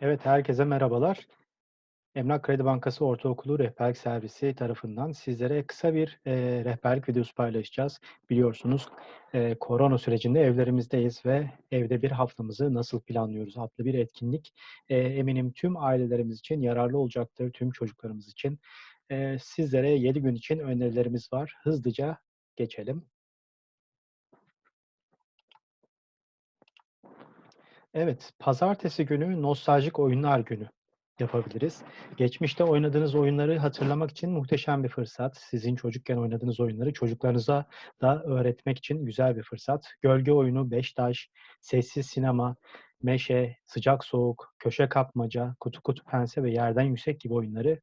Evet, herkese merhabalar. Emlak Kredi Bankası Ortaokulu Rehberlik Servisi tarafından sizlere kısa bir, eee, rehberlik videosu paylaşacağız. Biliyorsunuz, eee, korona sürecinde evlerimizdeyiz ve "Evde bir haftamızı nasıl planlıyoruz?" adlı bir etkinlik. Eee, eminim tüm ailelerimiz için yararlı olacaktır, tüm çocuklarımız için. Eee, sizlere 7 gün için önerilerimiz var. Hızlıca geçelim. Evet, pazartesi günü nostaljik oyunlar günü yapabiliriz. Geçmişte oynadığınız oyunları hatırlamak için muhteşem bir fırsat. Sizin çocukken oynadığınız oyunları çocuklarınıza da öğretmek için güzel bir fırsat. Gölge oyunu, beş taş, sessiz sinema, meşe, sıcak soğuk, köşe kapmaca, kutu kutu pense ve yerden yüksek gibi oyunları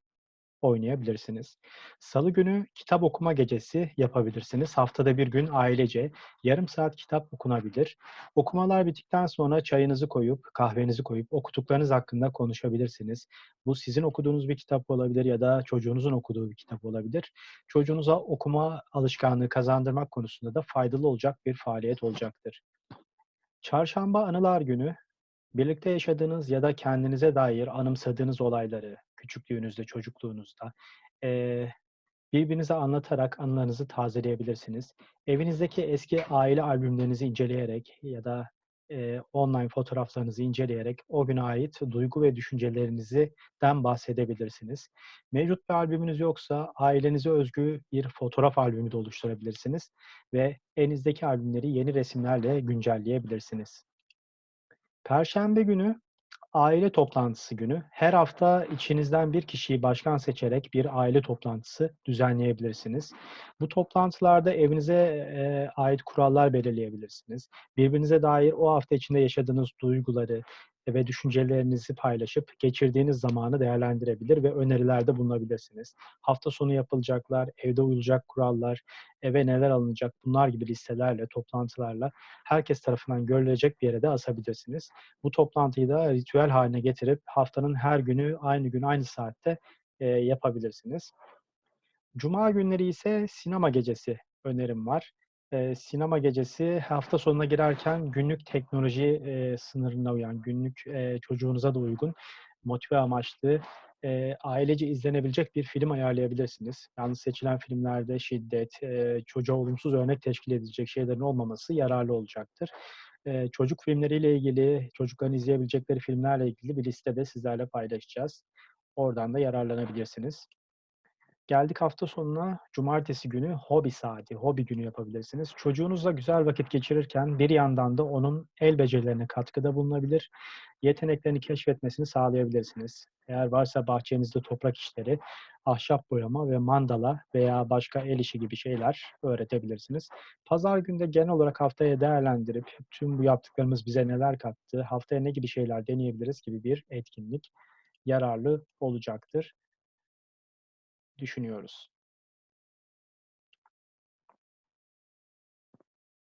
oynayabilirsiniz. Salı günü kitap okuma gecesi yapabilirsiniz. Haftada bir gün ailece yarım saat kitap okunabilir. Okumalar bittikten sonra çayınızı koyup, kahvenizi koyup okuduklarınız hakkında konuşabilirsiniz. Bu sizin okuduğunuz bir kitap olabilir ya da çocuğunuzun okuduğu bir kitap olabilir. Çocuğunuza okuma alışkanlığı kazandırmak konusunda da faydalı olacak bir faaliyet olacaktır. Çarşamba Anılar Günü Birlikte yaşadığınız ya da kendinize dair anımsadığınız olayları küçüklüğünüzde, çocukluğunuzda, eee, birbirinize anlatarak anılarınızı tazeleyebilirsiniz. Evinizdeki eski aile albümlerinizi inceleyerek ya da, eee, online fotoğraflarınızı inceleyerek o güne ait duygu ve düşüncelerinizi den bahsedebilirsiniz. Mevcut bir albümünüz yoksa ailenize özgü bir fotoğraf albümü de oluşturabilirsiniz ve elinizdeki albümleri yeni resimlerle güncelleyebilirsiniz. Perşembe günü aile toplantısı günü. Her hafta içinizden bir kişiyi başkan seçerek bir aile toplantısı düzenleyebilirsiniz. Bu toplantılarda evinize, eee, ait kurallar belirleyebilirsiniz. Birbirinize dair o hafta içinde yaşadığınız duyguları ve düşüncelerinizi paylaşıp geçirdiğiniz zamanı değerlendirebilir ve önerilerde bulunabilirsiniz. Hafta sonu yapılacaklar, evde uyulacak kurallar, eve neler alınacak bunlar gibi listelerle, toplantılarla herkes tarafından görülecek bir yere de asabilirsiniz. Bu toplantıyı da ritüel hâline getirip haftanın her günü aynı gün aynı saatte, eee, yapabilirsiniz. Cuma günleri ise sinema gecesi önerim var. Sinema gecesi hafta sonuna girerken günlük teknoloji, eee, sınırına uyan, günlük, eee, çocuğunuza da uygun, motive amaçlı, eee, ailece izlenebilecek bir film ayarlayabilirsiniz. Yalnız seçilen filmlerde şiddet, eee, çocuğa olumsuz örnek teşkil edecek şeylerin olmaması yararlı olacaktır. Eee, çocuk filmleriyle ilgili, çocukların izleyebilecekleri filmlerle ilgili bir liste de sizlerle paylaşacağız. Oradan da yararlanabilirsiniz. Geldik hafta sonuna. Cumartesi günü hobi saati, hobi günü yapabilirsiniz. Çocuğunuzla güzel vakit geçirirken bir yandan da onun el becerilerine katkıda bulunabilir, yeteneklerini keşfetmesini sağlayabilirsiniz. Eğer varsa bahçenizde toprak işleri, ahşap boyama ve mandala veya başka el işi gibi şeyler öğretebilirsiniz. Pazar günü de genel olarak haftayı değerlendirip tüm bu yaptıklarımız bize neler kattı, haftaya ne gibi şeyler deneyebiliriz gibi bir etkinlik yararlı olacaktır düşünüyoruz.